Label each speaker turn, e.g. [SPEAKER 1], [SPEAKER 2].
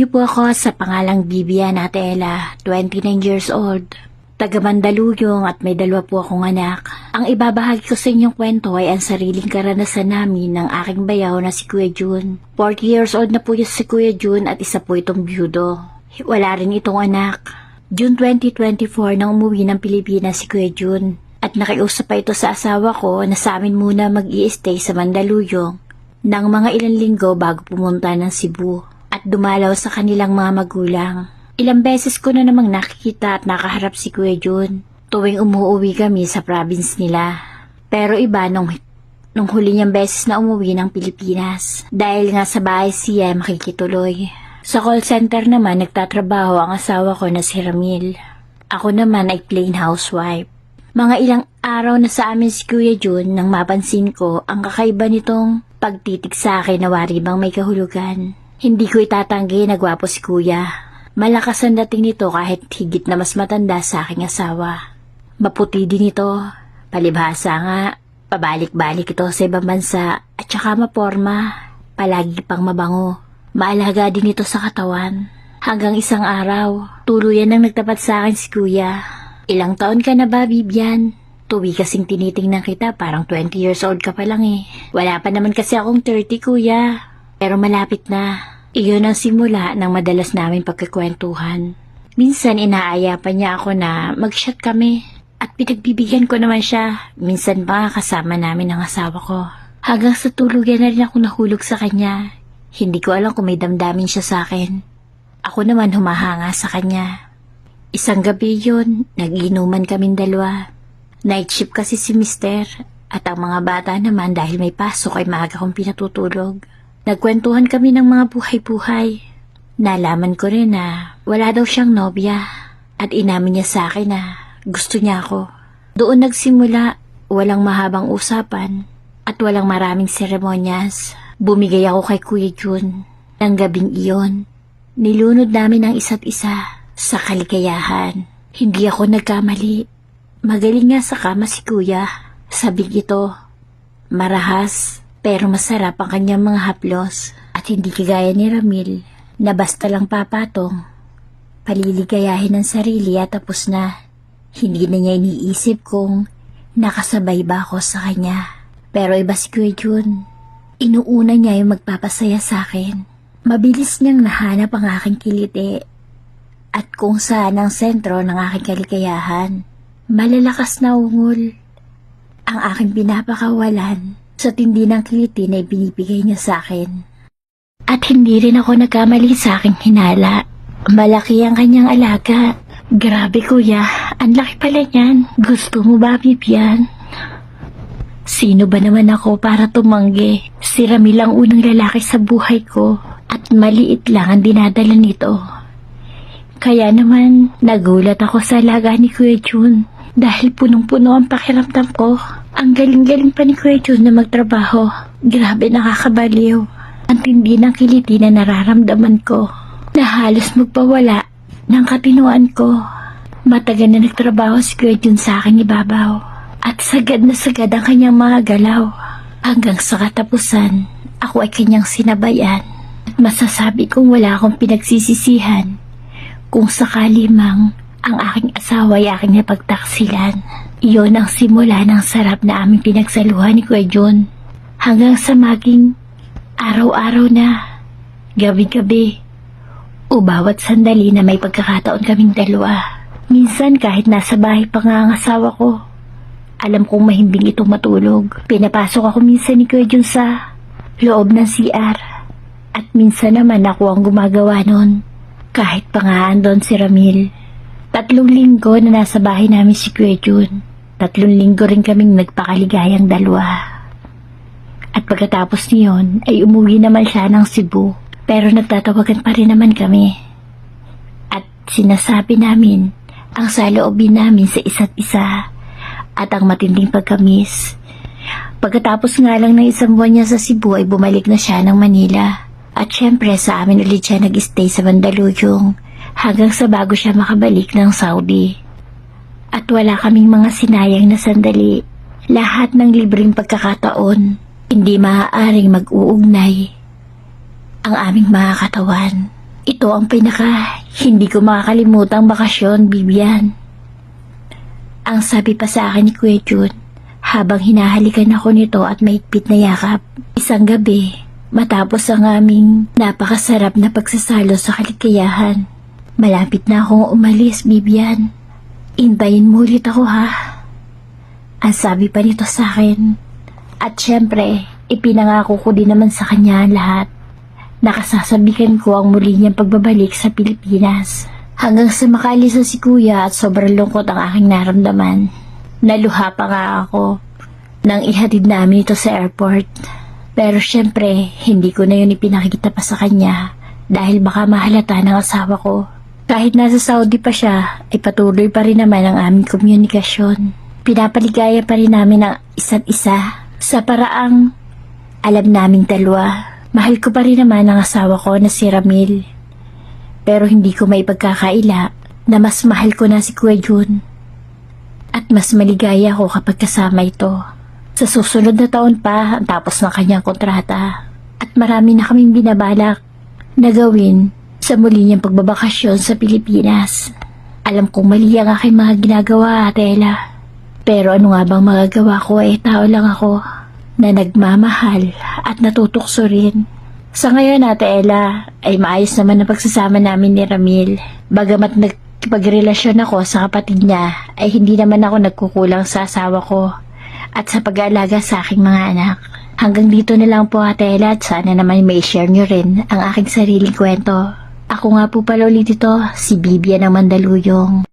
[SPEAKER 1] Niyo po ako sa pangalang Bibian Ate Ella, 29 years old. Taga Mandaluyong at may dalawa po akong anak. Ang ibabahagi ko sa inyong kwento ay ang sariling karanasan namin ng aking bayaw na si Kuya Jun. 40 years old na po yung si Kuya Jun at isa po itong byudo. Wala rin itong anak. June 2024 nang umuwi ng Pilipinas si Kuya Jun. At nakiusap pa ito sa asawa ko na sa amin muna mag stay sa Mandaluyong ng mga ilang linggo bago pumunta ng Cebu at dumalaw sa kanilang mga magulang. Ilang beses ko na namang nakikita at nakaharap si Kuya Jun tuwing umuwi kami sa province nila. Pero iba nung, nung huli niyang beses na umuwi ng Pilipinas dahil nga sa bahay siya makikituloy. Sa call center naman nagtatrabaho ang asawa ko na si Ramil. Ako naman ay plain housewife. Mga ilang araw na sa amin si Kuya Jun nang mapansin ko ang kakaiba nitong pagtitig sa akin na wari bang may kahulugan. Hindi ko itatanggi na gwapo si Kuya. Malakas ang dating nito kahit higit na mas matanda sa aking asawa. Maputi din ito. Palibhasa nga, pabalik-balik ito sa ibang bansa at saka maporma. Palagi pang mabango. Maalaga din ito sa katawan. Hanggang isang araw, tuluyan ang nagtapat sa akin si Kuya. Ilang taon ka na ba, Bibian? Tuwi kasing tinitingnan kita, parang 20 years old ka pa lang eh. Wala pa naman kasi akong 30, Kuya. Pero malapit na. Iyon ang simula ng madalas namin pagkikwentuhan. Minsan inaaya pa niya ako na mag-shot kami. At pinagbibigyan ko naman siya. Minsan pa kasama namin ang asawa ko. Hanggang sa tuluyan na rin ako nahulog sa kanya. Hindi ko alam kung may damdamin siya sa akin. Ako naman humahanga sa kanya. Isang gabi yun, nag-inuman kaming dalawa. Night shift kasi si mister at ang mga bata naman dahil may pasok ay maaga kong pinatutulog. Nagkwentuhan kami ng mga buhay-buhay. Nalaman ko rin na wala daw siyang nobya at inamin niya sa akin na gusto niya ako. Doon nagsimula, walang mahabang usapan at walang maraming seremonyas. Bumigay ako kay Kuya Jun ng gabing iyon. Nilunod namin ang isa't isa sa kaligayahan. Hindi ako nagkamali. Magaling nga sa kama si Kuya. Sabing ito, marahas pero masarap ang kanyang mga haplos at hindi kagaya ni Ramil na basta lang papatong. Paliligayahin ang sarili at tapos na. Hindi na niya iniisip kung nakasabay ba ako sa kanya. Pero iba si Kuya. Inuuna niya yung magpapasaya sa akin. Mabilis niyang nahanap ang aking kiliti at kung saan ang sentro ng aking kaligayahan. Malalakas na ungol ang aking pinapakawalan sa tindi ng kiliti na ibinibigay niya sa akin. At hindi rin ako nagkamali sa aking hinala. Malaki ang kanyang alaga. Grabe kuya, ang laki pala niyan. Gusto mo ba, Bibian? Sino ba naman ako para tumanggi? Si Ramil ang unang lalaki sa buhay ko at maliit lang ang dinadala nito. Kaya naman, nagulat ako sa alaga ni Kuya Jun dahil punong-puno ang pakiramdam ko. Ang galing-galing pa ni Kuya Jun na magtrabaho. Grabe nakakabaliw. Ang tindi ng kiliti na nararamdaman ko na halos magpawala ng katinuan ko. Matagal na nagtrabaho si Kuya Jun sa aking ibabaw at sagad na sagad ang kanyang mga galaw. Hanggang sa katapusan, ako ay kanyang sinabayan. At masasabi kong wala akong pinagsisisihan kung sakali mang ang aking asawa ay aking napagtaksilan. Iyon ang simula ng sarap na aming pinagsaluhan ni Kuya John. Hanggang sa maging araw-araw na, gabi-gabi, o bawat sandali na may pagkakataon kaming dalawa. Minsan kahit nasa bahay pa nga ang asawa ko, alam kong mahimbing itong matulog. Pinapasok ako minsan ni Kuya Jun sa loob ng CR. At minsan naman ako ang gumagawa nun. Kahit pa nga andon si Ramil. Tatlong linggo na nasa bahay namin si Kuya Jun. Tatlong linggo rin kaming nagpakaligayang dalawa. At pagkatapos niyon ay umuwi naman siya ng Cebu. Pero nagtatawagan pa rin naman kami. At sinasabi namin ang saloobin namin sa isa't isa at ang matinding pagkamis. Pagkatapos nga lang ng isang buwan niya sa Cebu ay bumalik na siya ng Manila. At syempre sa amin ulit siya nag-stay sa Mandaluyong hanggang sa bago siya makabalik ng Saudi. At wala kaming mga sinayang na sandali. Lahat ng libreng pagkakataon, hindi maaaring mag-uugnay ang aming mga katawan. Ito ang pinaka hindi ko makakalimutang bakasyon, Bibian. Ang sabi pa sa akin ni Kuya Jun, habang hinahalikan ako nito at mahigpit na yakap, isang gabi, matapos ang aming napakasarap na pagsasalo sa kaligayahan. Malapit na akong umalis, Bibian. Intayin mo ulit ako, ha? Ang sabi pa nito sa akin. At syempre, ipinangako ko din naman sa kanya ang lahat. Nakasasabikan ko ang muli niyang pagbabalik sa Pilipinas. Hanggang sa makaalis na si kuya at sobrang lungkot ang aking naramdaman. Naluha pa nga ako nang ihatid namin ito sa airport. Pero syempre, hindi ko na yun ipinakikita pa sa kanya dahil baka mahalata ng asawa ko. Kahit nasa Saudi pa siya, ay patuloy pa rin naman ang aming komunikasyon. Pinapaligaya pa rin namin ang isa't isa sa paraang alam naming dalawa. Mahal ko pa rin naman ang asawa ko na si Ramil. Pero hindi ko may pagkakaila na mas mahal ko na si Kuya Jun. At mas maligaya ako kapag kasama ito. Sa susunod na taon pa ang tapos ng kanyang kontrata. At marami na kaming binabalak na gawin sa muli niyang pagbabakasyon sa Pilipinas. Alam kong mali ang aking mga ginagawa, Atela. Pero ano nga bang magagawa ko eh tao lang ako na nagmamahal at natutukso rin. Sa ngayon, Ate Ella, ay maayos naman ang pagsasama namin ni Ramil. Bagamat nagpagrelasyon ako sa kapatid niya, ay hindi naman ako nagkukulang sa asawa ko at sa pag-aalaga sa aking mga anak. Hanggang dito na lang po, Ate Ella, at sana naman may share nyo rin ang aking sariling kwento. Ako nga po pala ulit ito, si Bibia ng Mandaluyong.